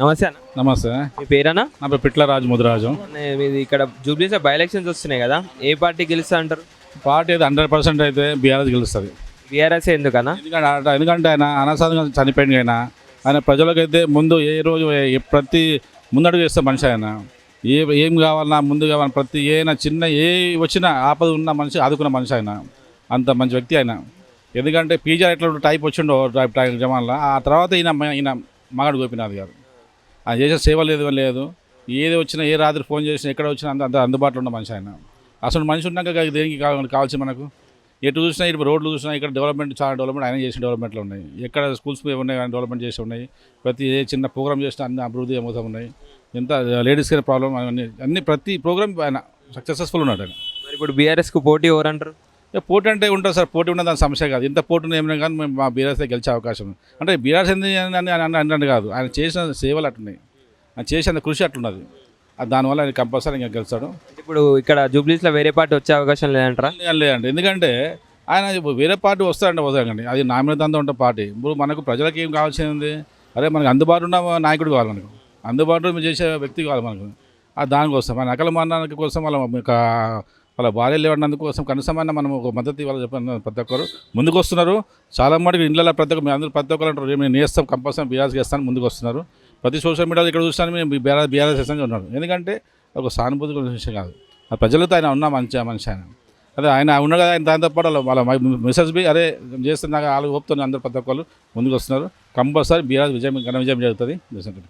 నమస్తే అన్న. నమస్తే. మీ పేరేనా నా పేరు పిట్ల రాజు ముదిరాజు. మీది ఇక్కడ జూబ్లీస్ బై ఎలక్షన్స్ వస్తున్నాయి కదా ఏ పార్టీ గెలుస్తా అంటారు? పార్టీ అయితే హండ్రెడ్ పర్సెంట్ అయితే బీఆర్ఎస్ గెలుస్తుంది. బీఆర్ఎస్ ఎందుకన్నా? ఎందుకంటే ఆ- ఎందుకంటే ఆయన అనవసరంగా చనిపోయింది ఆయన. ఆయన ప్రజలకైతే ముందు ఏ రోజు ఏ- ప్రతి ముందడుగు వేస్తే మనిషి ఆయన. ఏ ఏం కావాలన్నా ముందు కావాలన్నా ప్రతి ఏనా చిన్న ఏ వచ్చినా ఆపద ఉన్న మనిషి ఆదుకున్న మనిషి ఆయన. అంత మంచి వ్యక్తి ఆయన. ఎందుకంటే పీజర్ ఎట్లా టైప్ వచ్చిండో టైప్ టైప్ జమాన్లో. ఆ తర్వాత ఈయన ఈయన మగాడు గోపినాథ్ గారు. ఆయన చేసే సేవ లేదు లేదు. ఏది వచ్చినా ఏ రాత్రి ఫోన్ చేసినా ఎక్కడ వచ్చినా అంత అంత అందుబాటులో ఉన్న మనిషి ఆయన. అసలు మనిషి ఉన్నాక దేనికి కావాలి కావాల్సి మనకు? ఎటు చూసినా ఇప్పుడు రోడ్లు చూసినా ఇక్కడ డెవలప్మెంట్ చాలా డెవలప్మెంట్ ఆయన చేసిన డెవలప్మెంట్లో ఉన్నాయి. ఎక్కడ స్కూల్స్ ఉన్నాయి ఆయన డెవలప్మెంట్ చేసి ఉన్నాయి. ప్రతి ఏ చిన్న ప్రోగ్రామ్ చేసినా అన్ని అభివృద్ధి అవుతూ ఉన్నాయి. ఎంత లేడీస్ కేర్ ప్రాబ్లం అన్ని అన్ని ప్రతి ప్రోగ్రామ్ ఆయన సక్సెస్ఫుల్ ఉన్నాడు ఆయన. మరి ఇప్పుడు బీఆర్ఎస్కు పోటీ ఎవరు అంటారు పోటీ అంటే ఉంటుంది సార్ పోటీ ఉన్న దాని సమస్య కాదు. ఇంత పోటీ ఏమైనా కానీ మేము మా బీఆర్ఎస్ గెలిచే అవకాశం. అంటే బీఆర్ఎస్ ఎందుకు అని అని అని అన్నట్టు కాదు. ఆయన చేసిన సేవలు అట్టున్నాయి ఆయన చేసిన కృషి అట్లున్నది. దానివల్ల ఆయన కంపల్సరీ ఇంకా గెలుస్తాడు. ఇప్పుడు ఇక్కడ జూబ్లీస్లో వేరే పార్టీ వచ్చే అవకాశం లేదంటారా? లేదు లేదండి. ఎందుకంటే ఆయన వేరే పార్టీ వస్తారంటే వస్తారండి అది నామినేతంతో ఉంటే పార్టీ. ఇప్పుడు మనకు ప్రజలకు ఏం కావాల్సింది అరే మనకు అందుబాటులో ఉన్న నాయకుడు కావాలి మనకు. అందుబాటులో చేసే వ్యక్తి కావాలి మనకు. దానికోసం. మన అకల మరణానికి కోసం వాళ్ళ వాళ్ళ భార్య లేవడానికి కోసం కనీసమైన మనం ఒక మద్దతు ఇవ్వాలి చెప్పిన ప్రతి ఒక్కరు. ముందుకు వస్తున్నారు. చాలా మటుకు ఇండ్లలో ప్రతి ఒక్క మీ అందరూ ప్రతి ఒక్కరు అంటారు మేము నేస్తాం కంపల్సరీ బీఆర్ఎస్ చేస్తాను ముందుకు వస్తున్నారు. ప్రతి సోషల్ మీడియాలో ఇక్కడ చూస్తాను మేము బీఆర్ఎస్ బీఆర్ఎస్ చేస్తాను ఉన్నారు. ఎందుకంటే ఒక సానుభూతి విషయం కాదు. ఆ ప్రజలతో ఆయన ఉన్న మంచి మనిషి ఆయన. అదే ఆయన ఉండగా ఆయన దాంతో పాటు వాళ్ళ మెసేజ్ బి అదే చేస్తున్నా వాళ్ళు ఓపుతున్నారు అందరు ప్రతి ఒక్కరు ముందుకు వస్తున్నారు. కంపల్సరీ బీఆర్ఎస్ విజయం ఘన విజయం జరుగుతుంది. దేశంలో